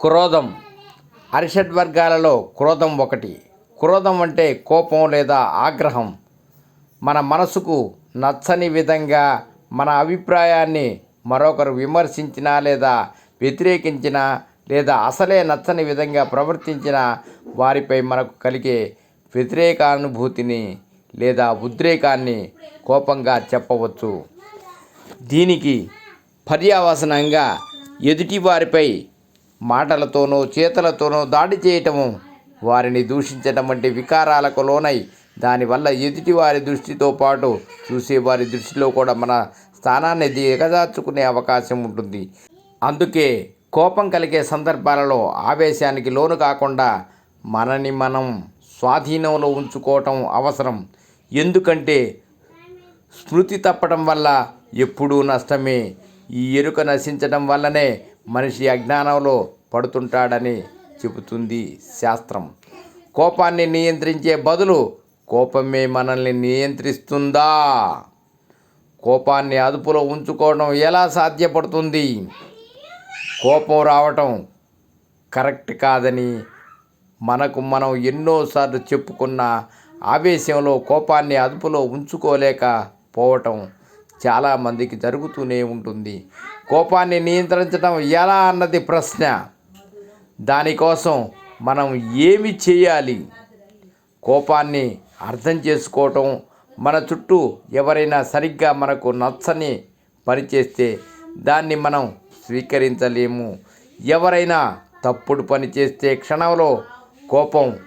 క్రోధం. అరిషడ్ వర్గాలలో క్రోధం ఒకటి. క్రోధం అంటే కోపం లేదా ఆగ్రహం. మన మనసుకు నచ్చని విధంగా మన అభిప్రాయాన్ని మరొకరు విమర్శించినా లేదా వ్యతిరేకించినా లేదా అసలే నచ్చని విధంగా ప్రవర్తించిన వారిపై మనకు కలిగే వ్యతిరేకానుభూతిని లేదా ఉద్రేకాన్ని కోపంగా చెప్పవచ్చు. దీనికి పర్యావసనంగా ఎదుటి వారిపై మాటలతోనో చేతలతోనో దాడి చేయటము వారిని దూషించటం వంటి వికారాలకు లోనై దానివల్ల ఎదుటి వారి దృష్టితో పాటు చూసేవారి దృష్టిలో కూడా మన స్థానాన్ని దిగజార్చుకునే అవకాశం ఉంటుంది. అందుకే కోపం కలిగే సందర్భాలలో ఆవేశానికి లోను కాకుండా మనని మనం స్వాధీనంలో ఉంచుకోవటం అవసరం. ఎందుకంటే స్మృతి తప్పడం వల్ల ఎప్పుడూ నష్టమే. ఈ ఎరుక నశించడం వల్లనే మనిషి అజ్ఞానంలో పడుతుంటాడని చెబుతుంది శాస్త్రం. కోపాన్ని నియంత్రించే బదులు కోపమే మనల్ని నియంత్రిస్తుందా? కోపాన్ని అదుపులో ఉంచుకోవడం ఎలా సాధ్యపడుతుంది? కోపం రావటం కరెక్ట్ కాదని మనకు మనం ఎన్నోసార్లు చెప్పుకున్న ఆవేశంలో కోపాన్ని అదుపులో ఉంచుకోలేకపోవటం చాలామందికి జరుగుతూనే ఉంటుంది. కోపాన్ని నియంత్రించడం ఎలా అన్నది ప్రశ్న. దానికోసం మనం ఏమి చేయాలి? కోపాన్ని అర్థం చేసుకోవటం మన చుట్టూ ఎవరైనా సరిగ్గా మనకు నచ్చని పనిచేస్తే దాన్ని మనం స్వీకరించలేము. ఎవరైనా తప్పుడు పని చేస్తే క్షణంలో కోపం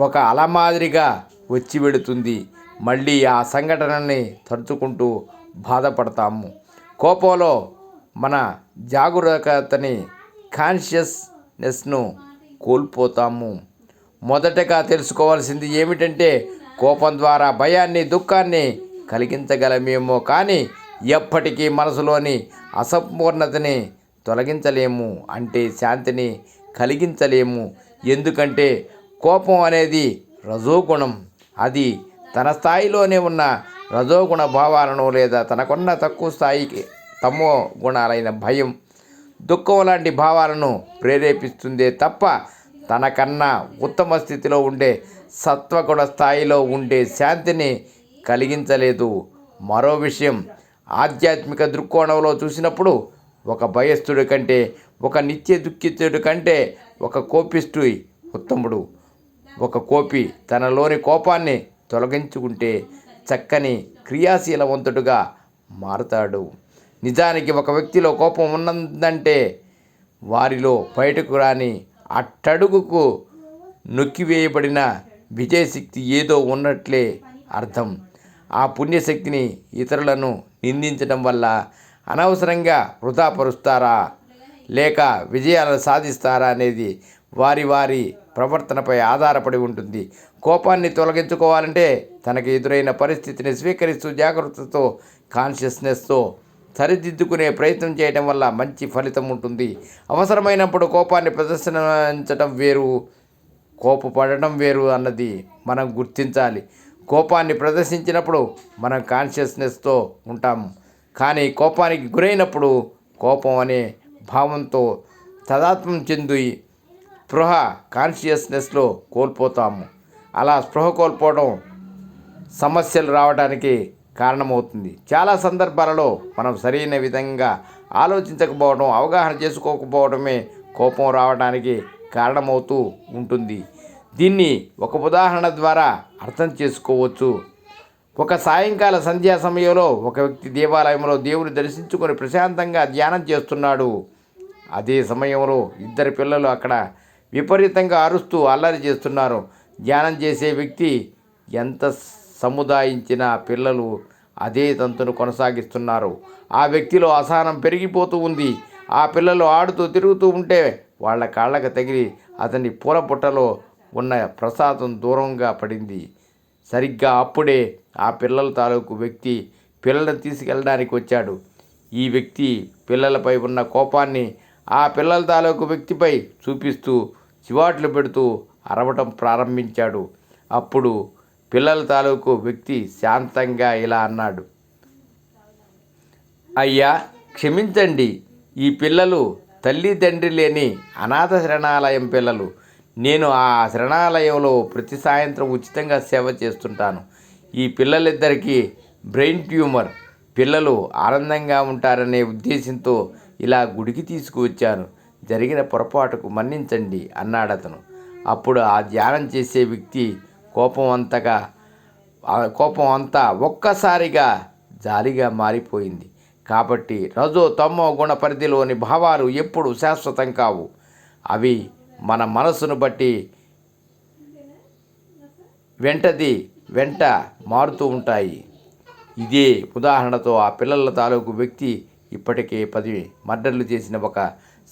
ఒక అలమాదిరిగా వచ్చి వెడుతుంది. మళ్ళీ ఆ సంఘటనని తరుచుకుంటూ బాధపడతాము. కోపంలో మన జాగరూకతని కాన్షియస్నెస్ను కోల్పోతాము. మొదటగా తెలుసుకోవాల్సింది ఏమిటంటే కోపం ద్వారా భయాన్ని దుఃఖాన్ని కలిగించగలమేమో కానీ ఎప్పటికీ మనసులోని అసంపూర్ణతని తొలగించలేము అంటే శాంతిని కలిగించలేము. ఎందుకంటే కోపం అనేది రజోగుణం. అది తన స్థాయిలోనే ఉన్న రజోగుణ భావాలను లేదా తనకున్న తక్కువ స్థాయికి తమో గుణాలైన భయం దుఃఖం లాంటి భావాలను ప్రేరేపిస్తుందే తప్ప తనకన్నా ఉత్తమ స్థితిలో ఉండే సత్వగుణ స్థాయిలో ఉండే శాంతిని కలిగించలేదు. మరో విషయం ఆధ్యాత్మిక దృక్కోణంలో చూసినప్పుడు ఒక భయస్థుడి కంటే ఒక నిత్య దుఃఖితుడి కంటే ఒక కోపిష్టు ఉత్తముడు. ఒక కోపి తనలోని కోపాన్ని తొలగించుకుంటే చక్కని క్రియాశీలవంతుడుగా మారుతాడు. నిజానికి ఒక వ్యక్తిలో కోపం ఉన్నదంటే వారిలో బయటకు రాని అట్టడుగుకు నొక్కివేయబడిన విజయశక్తి ఏదో ఉన్నట్లే అర్థం. ఆ పుణ్యశక్తిని ఇతరులను నిందించడం వల్ల అనవసరంగా వృధాపరుస్తారా? లేక విజయాలను సాధిస్తారా అనేది వారి వారి ప్రవర్తనపై ఆధారపడి ఉంటుంది. కోపాన్ని తొలగించుకోవాలంటే తనకు ఎదురైన పరిస్థితిని స్వీకరిస్తూ జాగ్రత్తతో కాన్షియస్నెస్తో సరిదిద్దుకునే ప్రయత్నం చేయడం వల్ల మంచి ఫలితం ఉంటుంది. అవసరమైనప్పుడు కోపాన్ని ప్రదర్శించడం వేరు కోపపడడం వేరు అన్నది మనం గుర్తించాలి. కోపాన్ని ప్రదర్శించినప్పుడు మనం కాన్షియస్నెస్తో ఉంటాం. కానీ కోపానికి గురైనప్పుడు కోపం అనే భావంతో తదాత్మం చెంది స్పృహ కాన్షియస్నెస్లో కోల్పోతాము. అలా స్పృహ కోల్పోవడం సమస్యలు రావడానికి కారణమవుతుంది. చాలా సందర్భాలలో మనం సరైన విధంగా ఆలోచించకపోవడం అవగాహన చేసుకోకపోవడమే కోపం రావడానికి కారణమవుతూ ఉంటుంది. దీన్ని ఒక ఉదాహరణ ద్వారా అర్థం చేసుకోవచ్చు. ఒక సాయంకాల సంధ్యా సమయంలో ఒక వ్యక్తి దేవాలయంలో దేవుని దర్శించుకొని ప్రశాంతంగా ధ్యానం చేస్తున్నాడు. అదే సమయంలో ఇద్దరు పిల్లలు అక్కడ విపరీతంగా అరుస్తూ అల్లరి చేస్తున్నారు. ధ్యానం చేసే వ్యక్తి ఎంత సముదాయించిన పిల్లలు అదే తంతును కొనసాగిస్తున్నారు. ఆ వ్యక్తిలో అసహనం పెరిగిపోతూ ఉంది. ఆ పిల్లలు ఆడుతూ తిరుగుతూ ఉంటే వాళ్ళ కాళ్ళకు తగిలి అతని పూల పుట్టలో ఉన్న ప్రసాదం దూరంగా పడింది. సరిగ్గా అప్పుడే ఆ పిల్లల తాలూకు వ్యక్తి పిల్లలను తీసుకెళ్ళడానికి వచ్చాడు. ఈ వ్యక్తి పిల్లలపై ఉన్న కోపాన్ని ఆ పిల్లల తాలూకు వ్యక్తిపై చూపిస్తూ చివాట్లు పెడుతూ అరవటం ప్రారంభించాడు. అప్పుడు పిల్లల తాలూకు వ్యక్తి శాంతంగా ఇలా అన్నాడు. అయ్యా క్షమించండి. ఈ పిల్లలు తల్లి తండ్రి లేని అనాథ శరణాలయం పిల్లలు. నేను ఆ శరణాలయంలో ప్రతి సాయంత్రం ఉచితంగా సేవ చేస్తుంటాను. ఈ పిల్లలిద్దరికీ బ్రెయిన్ ట్యూమర్. పిల్లలు ఆనందంగా ఉంటారనే ఉద్దేశంతో ఇలా గుడికి తీసుకువచ్చాను. జరిగిన పొరపాటుకు మన్నించండి అన్నాడతను. అప్పుడు ఆ ధ్యానం చేసే వ్యక్తి కోపం అంతగా ఆ కోపం అంతా ఒక్కసారిగా జాలిగా మారిపోయింది. కాబట్టి రజో తమ్మో గుణ పరిధిలోని భావాలు ఎప్పుడు శాశ్వతం కావు. అవి మన మనసును బట్టి వెంటది వెంట మారుతూ ఉంటాయి. ఇదే ఉదాహరణతో ఆ పిల్లల తాలూకు వ్యక్తి ఇప్పటికే పది మర్డర్లు చేసిన ఒక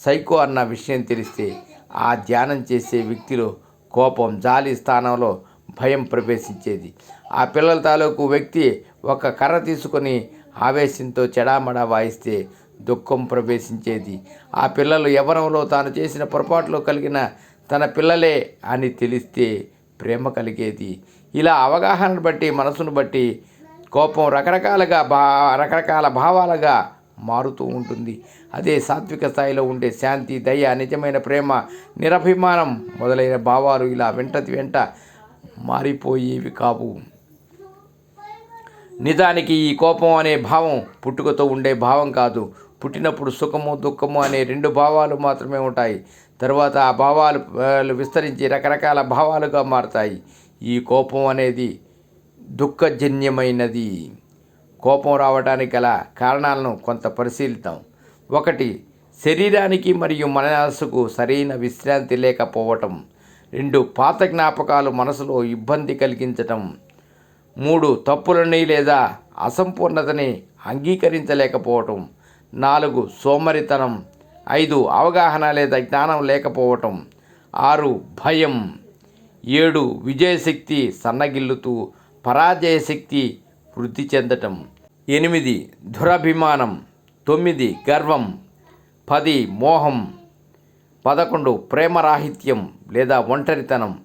సైకో అన్న విషయం తెలిస్తే ఆ ధ్యానం చేసే వ్యక్తిలో కోపం జాలి స్థానంలో భయం ప్రవేశించేది. ఆ పిల్లల తాలూకు వ్యక్తి ఒక కర్ర తీసుకొని ఆవేశంతో చెడామడా వాయిస్తే దుఃఖం ప్రవేశించేది. ఆ పిల్లలు యవనంలో తాను చేసిన పొరపాట్లో కలిగిన తన పిల్లలే అని తెలిస్తే ప్రేమ కలిగేది. ఇలా అవగాహనను బట్టి మనసును బట్టి కోపం రకరకాలుగా భా రకరకాల భావాలుగా మారుతూ ఉంటుంది. అదే సాత్విక స్థాయిలో ఉండే శాంతి దయ నిజమైన ప్రేమ నిరభిమానం మొదలైన భావాలు ఇలా వెంటది వెంట మారిపోయేవి కావు. నిజానికి ఈ కోపం అనే భావం పుట్టుకతో ఉండే భావం కాదు. పుట్టినప్పుడు సుఖము దుఃఖము అనే రెండు భావాలు మాత్రమే ఉంటాయి. తర్వాత ఆ భావాలు విస్తరించి రకరకాల భావాలుగా మారతాయి. ఈ కోపం అనేది దుఃఖజన్యమైనది. కోపం రావడానికి గల కారణాలను కొంత పరిశీలిద్దాం. ఒకటి శరీరానికి మరియు మనస్సుకు సరైన విశ్రాంతి లేకపోవటం. రెండు పాత జ్ఞాపకాలు మనసులో ఇబ్బంది కలిగించటం. మూడు తప్పులని లేదా అసంపూర్ణతని అంగీకరించలేకపోవటం. నాలుగు సోమరితనం. ఐదు అవగాహన లేదా జ్ఞానం లేకపోవటం. ఆరు భయం. ఏడు విజయశక్తి సన్నగిల్లుతూ పరాజయ శక్తి వృద్ధి చెందటం. ఎనిమిది దురభిమానం. తొమ్మిది గర్వం. పది మోహం. పదకొండు ప్రేమరాహిత్యం లేదా ఒంటరితనం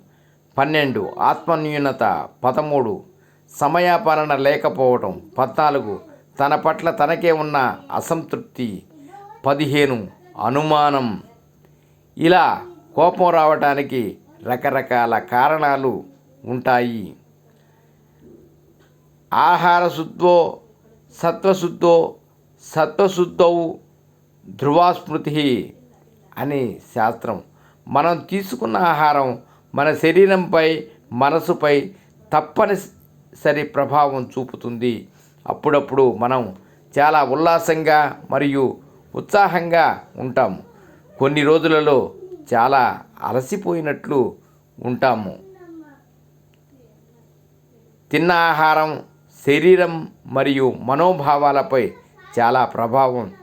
పన్నెండు ఆత్మన్యూనత పదమూడు సమయాపాలన లేకపోవటం పద్నాలుగు తన పట్ల తనకే ఉన్న అసంతృప్తి పదిహేను అనుమానం. ఇలా కోపం రావటానికి రకరకాల కారణాలు ఉంటాయి. ఆహార శుద్ధో సత్వశుద్ధో సత్వశుద్ధౌ ధ్రువాస్మృతి అని శాస్త్రం. మనం తీసుకున్న ఆహారం మన శరీరంపై మనసుపై తప్పనిసరి ప్రభావం చూపుతుంది. అప్పుడప్పుడు మనం చాలా ఉల్లాసంగా మరియు ఉత్సాహంగా ఉంటాము కొన్ని రోజులలో చాలా అలసిపోయినట్లు ఉంటాము. తిన్న ఆహారం శరీరం మరియు మనోభావాలపై చాలా ప్రభావం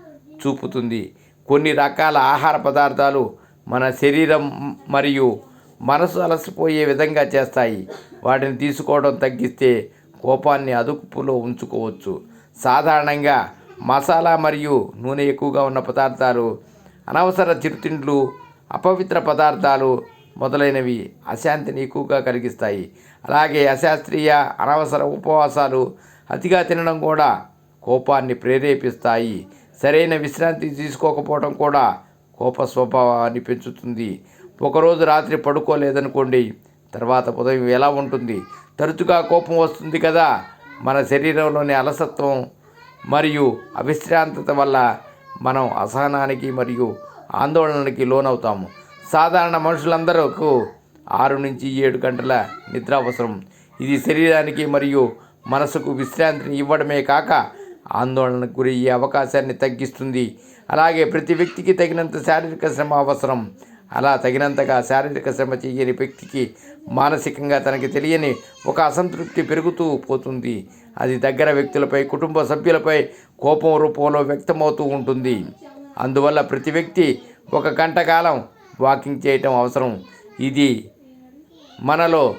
చూపుతుంది. కొన్ని రకాల ఆహార పదార్థాలు మన శరీరం మరియు మనసు అలసిపోయే విధంగా చేస్తాయి. వాటిని తీసుకోవడం తగ్గిస్తే కోపాన్ని అదుపులో ఉంచుకోవచ్చు. సాధారణంగా మసాలా మరియు నూనె ఎక్కువగా ఉన్న పదార్థాలు అనవసర చిరుతిండ్లు అపవిత్ర పదార్థాలు మొదలైనవి అశాంతిని ఎక్కువగా కలిగిస్తాయి. అలాగే అశాస్త్రీయ అనవసర ఉపవాసాలు అతిగా తినడం కూడా కోపాన్ని ప్రేరేపిస్తాయి. సరైన విశ్రాంతి తీసుకోకపోవడం కూడా కోప స్వభావాన్ని పెంచుతుంది. ఒకరోజు రాత్రి పడుకోలేదనుకోండి తర్వాత ఉదయం ఎలా ఉంటుంది? తరచుగా కోపం వస్తుంది కదా. మన శరీరంలోని అలసత్వం మరియు అవిశ్రాంతత వల్ల మనం అసహనానికి మరియు ఆందోళనకి లోనవుతాము. సాధారణ మనుషులందరకు ఆరు నుంచి ఏడు గంటల నిద్ర అవసరం ఇది శరీరానికి మరియు మనసుకు విశ్రాంతిని ఇవ్వడమే కాక ఆందోళనకు గురయ్యే అవకాశాన్ని తగ్గిస్తుంది. అలాగే ప్రతి వ్యక్తికి తగినంత శారీరక శ్రమ అవసరం. అలా తగినంతగా శారీరక శ్రమ చేయని వ్యక్తికి మానసికంగా తనకి తెలియని ఒక అసంతృప్తి పెరుగుతూ పోతుంది. అది దగ్గర వ్యక్తులపై కుటుంబ సభ్యులపై కోపం రూపంలో వ్యక్తమవుతూ ఉంటుంది. అందువల్ల ప్రతి వ్యక్తి ఒక గంట కాలం వాకింగ్ చేయటం అవసరం. ఇది మనలో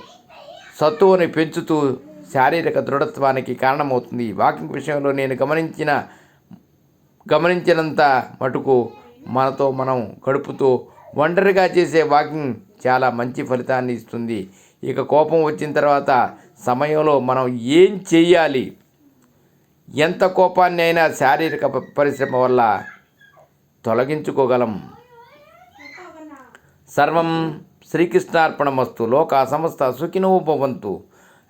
సత్తువుని పెంచుతూ శారీరక దృఢత్వానికి కారణమవుతుంది. వాకింగ్ విషయంలో నేను గమనించిన గమనించినంత మటుకు మనతో మనం గడుపుతూ ఒంటరిగా చేసే వాకింగ్ చాలా మంచి ఫలితాన్ని ఇస్తుంది. ఇక కోపం వచ్చిన తర్వాత సమయంలో మనం ఏం చేయాలి ఎంత కోపాన్ని అయినా శారీరక పరిశ్రమ వల్ల తొలగించుకోగలం. సర్వం శ్రీకృష్ణార్పణమస్తు. లోక సమస్త సుఖినో భవంతు.